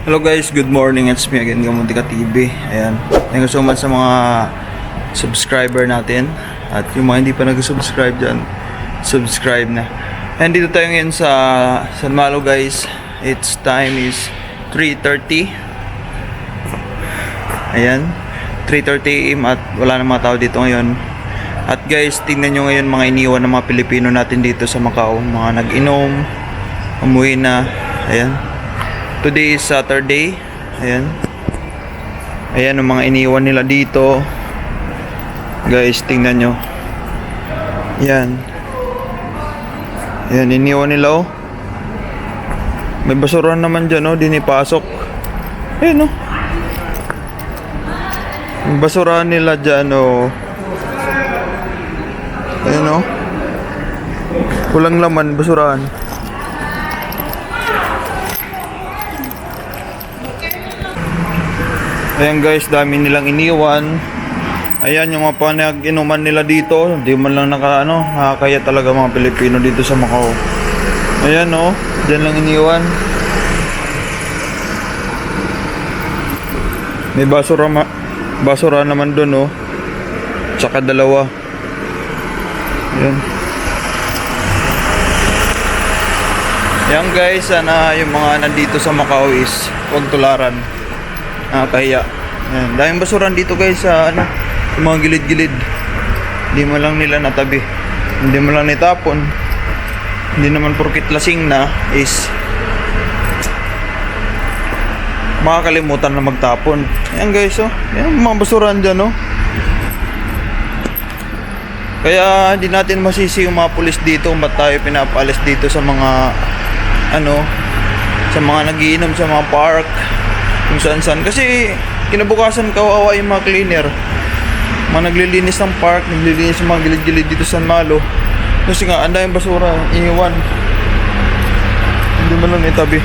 Hello guys, good morning. It's me again, Gamuntika TV. Ayan. Thank you so much sa mga subscriber natin. At yung mga hindi pa nag-subscribe dyan, subscribe na. And dito tayo ngayon sa San Malo guys. Its time is 3.30. Ayan. 3.30 am at wala na mga tao dito ngayon. At guys, tingnan nyo ngayon mga iniwan ng mga Pilipino natin dito sa Macau. Mga nag-inom, umuwi na. Ayan. Today is Saturday. Ayan. Ayan ang mga iniwan nila dito. Guys, tingnan nyo. Ayan. Ayan, iniwan nila oh. May basura naman dyan oh, dinipasok. Ayan oh. Yung basura nila dyan oh. Ayan oh. Walang laman, basurahan. Ayan guys, dami nilang iniwan. Ayan yung mga panag-inuman nila dito. Hindi man lang naka, ano, nakakaya talaga mga Pilipino dito sa Macau. Ayan oh, dyan lang iniwan. May basura, ma basura naman doon oh. Tsaka dalawa. Ayan. Ayan guys, sana yung mga nandito sa Macau is huwag tularan. Nakakahiya. Ayan. Daming basuran dito guys sa ano, sa mga gilid-gilid. Hindi mo lang nila natabi. Hindi mo lang nitapon. Hindi naman porkit lasing na is makakalimutan na magtapon. Ayan guys oh. Ayan mga basuran dyan oh. Kaya hindi natin masisi yung mga pulis dito ba't tayo pinapalis dito sa mga ano sa mga nagiinom sa mga park kung saan saan kasi kinabukasan kawawa yung mga cleaner. Mga naglilinis ng park naglilinis ng mga gilid-gilid dito sa Malo. Kasi nga ang daming basura iniwan. Hindi mo lang itabi